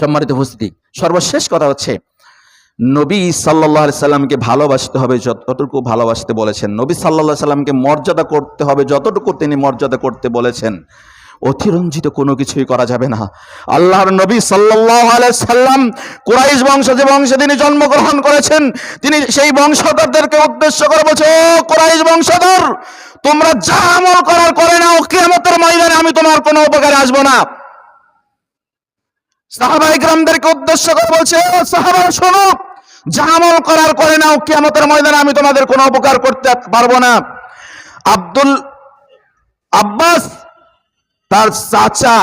সম্মানিত উপস্থিতি। সর্বশেষ কথা হচ্ছে, নবী সাল্লাহ সাল্লামকে ভালোবাসতে হবে যতটুকু ভালোবাসতে বলেছেন। নবী সাল্লাহ সাল্লামকে মর্যাদা করতে হবে যতটুকু তিনি মর্যাদা করতে বলেছেন। অতিরঞ্জিত কোনো কিছুই করা যাবে না। আল্লাহর নবী সাল্লাম কুরাইশ বংশ যে বংশে তিনি জন্মগ্রহণ করেছেন, তিনি সেই বংশধরদেরকে উদ্দেশ্য করে বলছে, ও কুরাইশ বংশধর, তোমরা যা আমল করার করে নাও, কিয়ামতের ময়দানে আমি তোমার কোনো উপকারে আসব না। সাহাবা ইকরামদেরকে উদ্দেশ্য করে বলছে, ও সাহাবা শোনো যা আমল করার করে নাও, কিয়ামতের ময়দানে আমি তোমাদের কোনো উপকার করতে পারব না। আব্দুল আব্বাস, তার চাচা,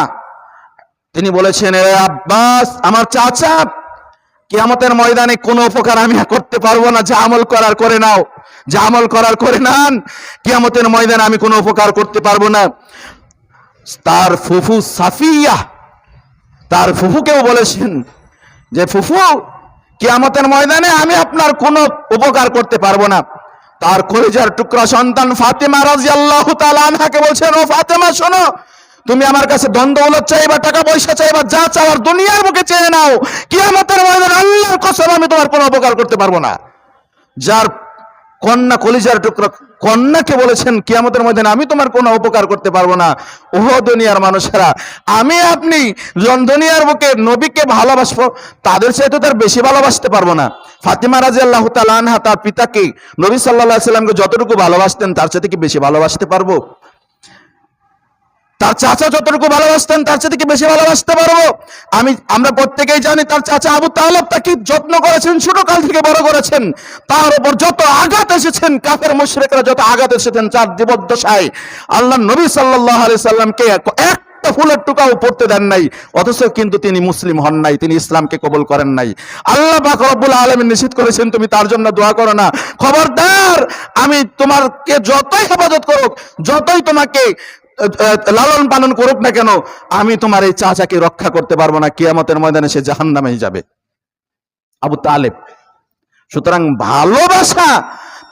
তিনি বলেছেন আব্বাস, আমার চাচা, কিয়ামতের ময়দানে কোনো উপকার আমি করতে পারব না, যা আমল করার করে নাও, যা আমল করার করে নান, কিয়ামতের ময়দানে আমি কোনো উপকার করতে পারব না। তার ফুফু সাফিয়া তার ফুফুকেও বলেছেন যে, ফুফু, কিয়ামতের ময়দানে আমি আপনার কোনো উপকার করতে পারব না। তার কলেজার টুকরা সন্তান ফাতেমা রাজিয়াল্লাহু তাআলা আনহাকে বলছেন, ও ফাতেমা, শোনো, তুমি আমার কাছে দ্বন্দ্ব দৌলত চাইবা, টাকা পয়সা চাইবা, যা চাওয়ার দুনিয়ার বুকে চেয়ে নাও। কিয়ামতের ময়দানে আল্লাহর কসম আমি তোমার কোনো উপকার করতে পারব না। যার কন্যা কলিজার টুকরা। কন্যাকে বলেছেন, কিয়ামতের মধ্যে আমি তোমার কোনো উপকার করতে পারব না। ওহ, দুনিয়ার মানুষেরা, আমি আপনি দুনিয়ার বুকে নবীকে ভালোবাসবো, তাদের চাইতে তার বেশি ভালোবাসতে পারব না। ফাতিমা রাজি আল্লাহ আনহা, তার পিতাকে নবী সাল্লাহ সাল্লামকে যতটুকু ভালোবাসতেন, তার চাইতে কি বেশি ভালোবাসতে পারব? তার চাচা যতটুকু ভালোবাসতেন, তার সাথে কি বেশি ভালোবাসতে পারব? আমি, আমরা প্রত্যেকেই জানি তার চাচা আবু তাহলে তাকে যত্ন করেছেন ছোট কাল থেকে বড় করেছেন। তার উপর যত আঘাত এসেছেন, কাফের মুশরিকরা যত আঘাত এসেছেন, চার জীবদ্দশায় আল্লাহ নবী সাল্লাহ আলি সাল্লামকে এক- একটা ফুলের টুকাও পড়তে দেন নাই, অথচ কিন্তু তিনি মুসলিম হন নাই, তিনি ইসলামকে কবুল করেন নাই। আল্লাহ রব্বুল আলমী নিশ্চিত করেছেন, তুমি তার জন্য দোয়া করো না। খবরদার, আমি তোমাকে যতই হেফাজত করুক, যতই তোমাকে লালন পালন করুক না কেন, আমি তোমার এই চাচাকে রক্ষা করতে পারব না, কিয়ামতের ময়দানে সে জাহান নামেই যাবে। আবু তালেব, সুতরাং ভালোবাসা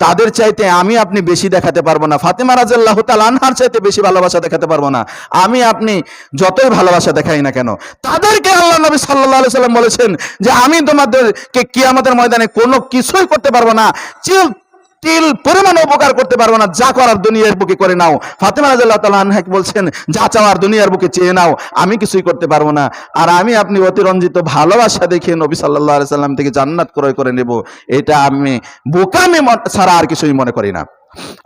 তাদের চাইতে আমি আপনি বেশি দেখাতে পারব না। ফাতেমা রাজাল্লাহ আনহার চাইতে বেশি ভালোবাসা দেখাতে পারব না। আমি আপনি যতই ভালোবাসা দেখাই না কেন, তাদেরকে আল্লাহ নবী সাল্লাহ সাল্লাম বলেছেন যে আমি তোমাদেরকে কিয়ামতের ময়দানে কোনো কিছুই করতে পারব না। তিল পরিমাণ উপকার করতে পারব না। যা করার দুনিয়ার বুকে করে নাও। ফাতেমা রাজাল্লাহ তাল্লাহ আনহাক বলছেন, যা চাওয়ার দুনিয়ার বুকে চেয়ে নাও, আমি কিছুই করতে পারব না। আর আমি আপনি অতিরঞ্জিত ভালোবাসা দেখে নবী সাল্লাহ সাল্লাম থেকে জান্নাত ক্রয় করে নেব। এটা আমি বোকামি ছাড়া আর কিছুই মনে করি না।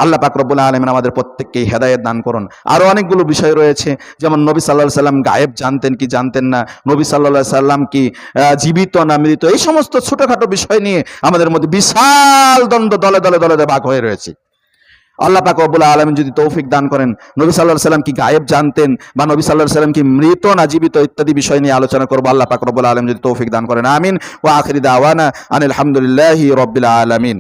আল্লাহ পাক রব্বুল আলমিন আমাদের প্রত্যেককে হেদায়েত দান করুন। আরও অনেকগুলো বিষয় রয়েছে, যেমন নবী সাল্লাহ সাল্লাম গায়েব জানতেন কি জানতেন না, নবী সাল্লাহ সাল্লাম কি জীবিত না মৃত, এই সমস্ত ছোটখাটো বিষয় নিয়ে আমাদের মধ্যে বিশাল দ্বন্দ্ব দলে দলে দলে ভাগ হয়ে রয়েছে। আল্লাহ পাক রব্বুল আলমিন যদি তৌফিক দান করেন, নবী সাল্লাহ সাল্লাম কি গায়েব জানতেন বা নবী সাল্লাহ সাল্লাম কি মৃত না জীবিত ইত্যাদি বিষয় নিয়ে আলোচনা করব, আল্লাহ পাক রব্বুল আলম যদি তৌফিক দান করেন, আমিন। ও আখরি দাওয়ানা আনিল হামদুলিল্লাহি রব্বিল আলমিন।